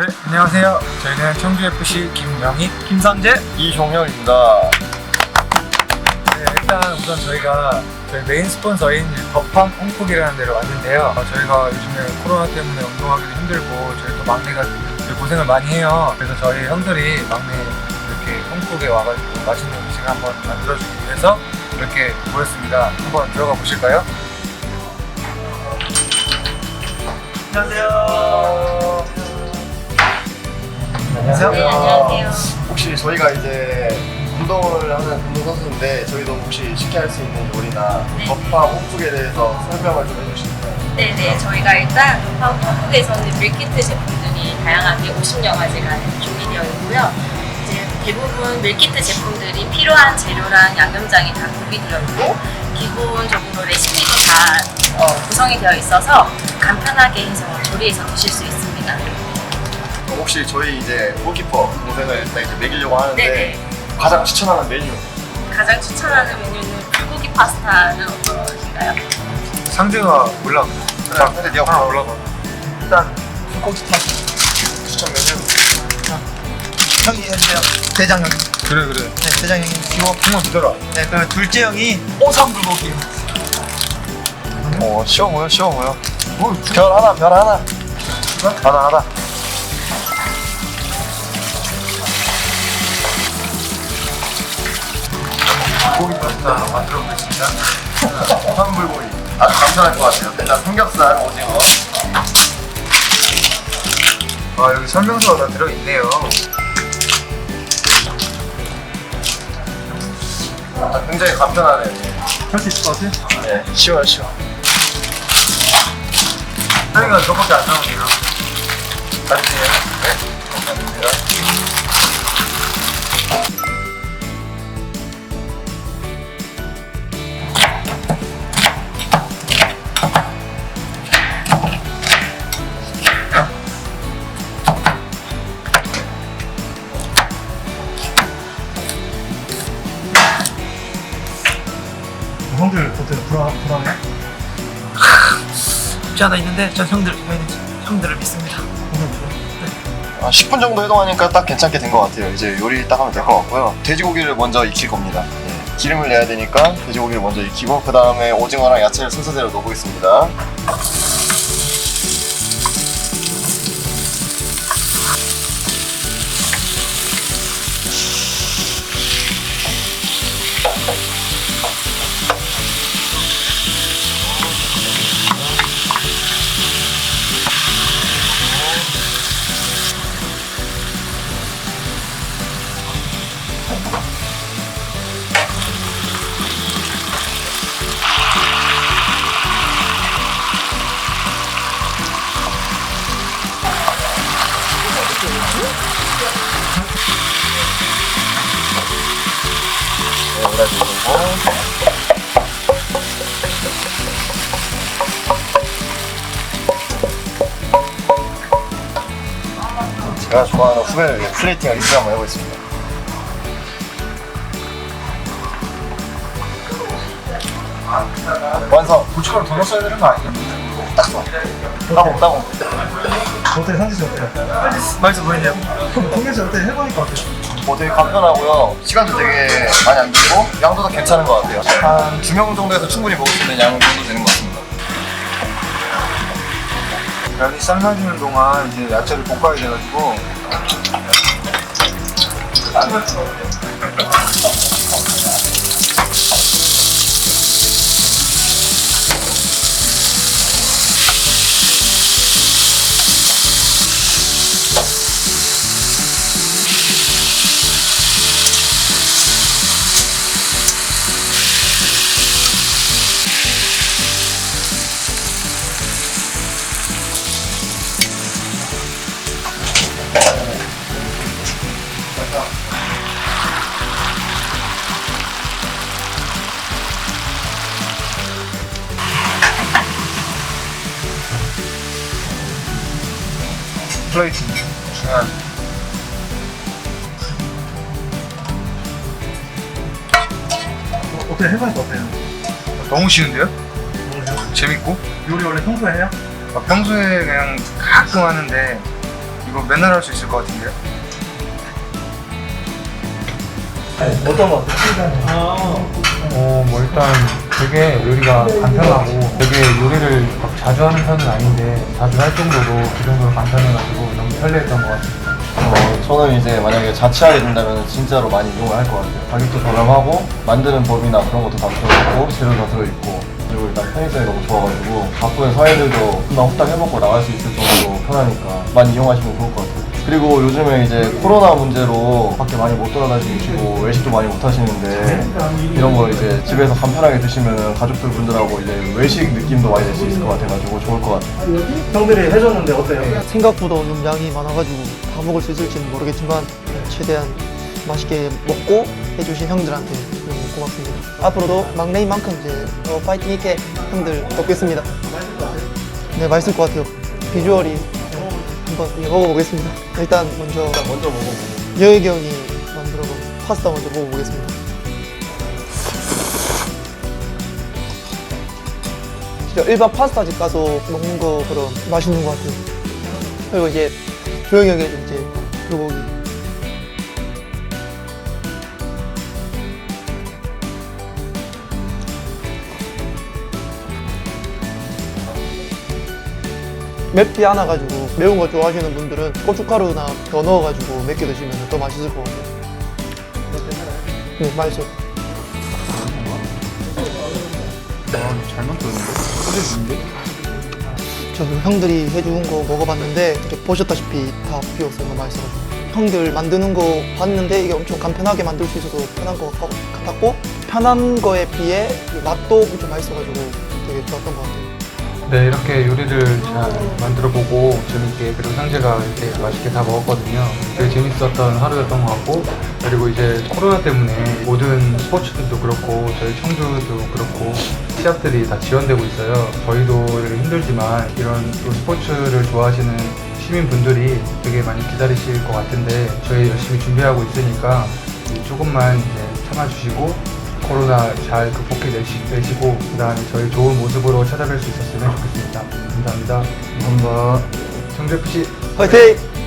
네, 안녕하세요. 저희는 청주FC 김명희, 김선재. 이종혁입니다. 네, 일단 우선 저희가 저희 메인 스폰서인 덕팜 홍콕이라는 데를 왔는데요. 어, 저희가 요즘에 코로나 때문에 운동하기도 힘들고 저희 또 막내가 되게 고생을 많이 해요. 그래서 저희 형들이 막내 이렇게 홍콕에 와가지고 맛있는 음식 한번 만들어주기 위해서 이렇게 모였습니다. 한번 들어가 보실까요? 안녕하세요. 안녕하세요. 네, 안녕하세요. 혹시 저희가 이제 운동을 하는 운동 선수인데 저희도 혹시 쉽게 할 수 있는 요리나 네. 덮밥 홍국에 대해서 설명을 좀 해주실까요? 네네, 저희가 일단 한국에서는 밀키트 제품들이 다양하게 50여 가지가 준비되어 있고요. 이제 대부분 밀키트 제품들이 필요한 재료랑 양념장이 다 구비되어 있고 기본적으로 레시피도 다 어, 구성이 되어 있어서 간편하게 해서 조리해서 드실 수 있습니다. 혹시 저희 이제 골키퍼 동생을 딱 이제 먹이려고 하는데 네네. 가장 추천하는 메뉴 가장 추천하는 메뉴는 불고기 파스타는 어떠신가요? 상대가 몰라. 자, 근데 네가 하나 올라가. 일단 불고기 파스타 추천 메뉴 형이 해주세요. 대장 형이. 그래 그래. 네, 대장 형이 키워. 정말 믿어라. 네, 그러면 둘째 형이 오삼 불고기. 어 쉬워 보여 쉬워 보여 별 하나 별 하나 하나 하나 고기 파스타 만들어 보겠습니다. 황불고기 아주 간편할 것 같아요 일단 삼겹살 오징어 아 여기 설명서가 다 들어있네요. 아, 굉장히 간편하네요 할수 있을 것 같아? 네 쉬워요 쉬워 사이가 저밖에 안 나오네요. 맞지요? 네 형들 어때? 불안 불안해? 쉽지 않아 있는데 전 형들 저희는 형들을 믿습니다. 아, 10분 정도 해동하니까 딱 괜찮게 된 것 같아요. 이제 요리 딱 하면 될 것 같고요. 돼지고기를 먼저 익힐 겁니다. 예, 기름을 내야 되니까 돼지고기를 먼저 익히고 그 다음에 오징어랑 야채를 순서대로 넣어보겠습니다. 네, 오래 두고 제가 좋아하는 후배를 위해 플레이팅을 이틀 한번 해보겠습니다. 완성! 고춧가루 더 넣었어야 되는 거 아니에요? 딱 좋아. 따봉, 따봉. 어때? 상지 씨 어때요? 맛있어 보이네요. 씨 어때? 해보니까 어때요? 뭐 되게 간편하고요. 시간도 되게 많이 안 들고 양도 다 괜찮은 것 같아요. 한 두 명 정도에서 충분히 먹을 수 있는 양 정도 되는 것 같습니다. 면이 삶아지는 동안 이제 야채를 볶아야 돼가지고 플레이팅 중요한 어, 어때? 해보니까 어때요? 너무 쉬운데요? 재밌고 요리 원래 평소에 해요? 아, 평소에 그냥 가끔 하는데 이거 맨날 할 수 있을 것 같은데요? 어떤 거 같아요? 어, 뭐 일단 되게 요리가 간편하고 되게 요리를 막 자주 하는 편은 아닌데 자주 할 정도로 그 정도로 간편해가지고 너무 편리했던 것 같아요. 어, 저는 이제 만약에 자취하게 된다면 진짜로 많이 이용을 할 것 같아요. 가격도 저렴하고 만드는 법이나 그런 것도 다 들어있고 재료 다 들어있고 그리고 일단 편의성이 너무 좋아가지고 바쁜 사회들도 금방 후딱 해먹고 나갈 수 있을 정도로 편하니까 많이 이용하시면 좋을 것 같아요. 그리고 요즘에 이제 코로나 문제로 밖에 많이 못 돌아다니시고 외식도 많이 못 하시는데 이런 거 이제 집에서 간편하게 드시면 가족들 분들하고 이제 외식 느낌도 많이 낼 수 있을 것 같아가지고 좋을 것 같아요. 형들이 해줬는데 어때요? 생각보다 좀 양이 많아가지고 다 먹을 수 있을지는 모르겠지만 최대한 맛있게 먹고 해주신 형들한테 너무 고맙습니다. 앞으로도 막내인 만큼 이제 더 파이팅 있게 형들 돕겠습니다. 네 맛있을 것 같아요. 비주얼이 한번 예, 먹어보겠습니다. 일단 먼저 먼저 먹어보고 여익이 형이 만들어 본 파스타 먼저 먹어보겠습니다. 진짜 일반 파스타집 가서 먹는 거처럼 맛있는 것 같아요. 그리고 이제 조영이 형의 이제 불고기. 맵지 않아가지고 매운 거 좋아하시는 분들은 고춧가루나 더 넣어가지고 맵게 드시면 더 맛있을 것 같아요. 네, 맛있어요. 잘 만들었는데? 소재인데? 저 형들이 해준 거 먹어봤는데 이렇게 보셨다시피 다 비웠어요. 너무 맛있어가지고. 형들 만드는 거 봤는데 이게 엄청 간편하게 만들 수 있어서 편한 것 같- 같았고 편한 거에 비해 이 맛도 엄청 맛있어가지고 되게 좋았던 것 같아요. 네, 이렇게 요리를 잘 만들어보고 재밌게 그리고 형제가 이렇게 맛있게 다 먹었거든요. 되게 재밌었던 하루였던 것 같고 그리고 이제 코로나 때문에 모든 스포츠들도 그렇고 저희 청주도 그렇고 시합들이 다 지연되고 있어요. 저희도 힘들지만 이런 또 스포츠를 좋아하시는 시민분들이 되게 많이 기다리실 것 같은데 저희 열심히 준비하고 있으니까 조금만 이제 참아주시고 코로나 잘 극복해내시 고 그 다음에 저희 좋은 모습으로 찾아뵐 수 있었으면 좋겠습니다. 감사합니다. 감사합니다. 청주FC 화이팅!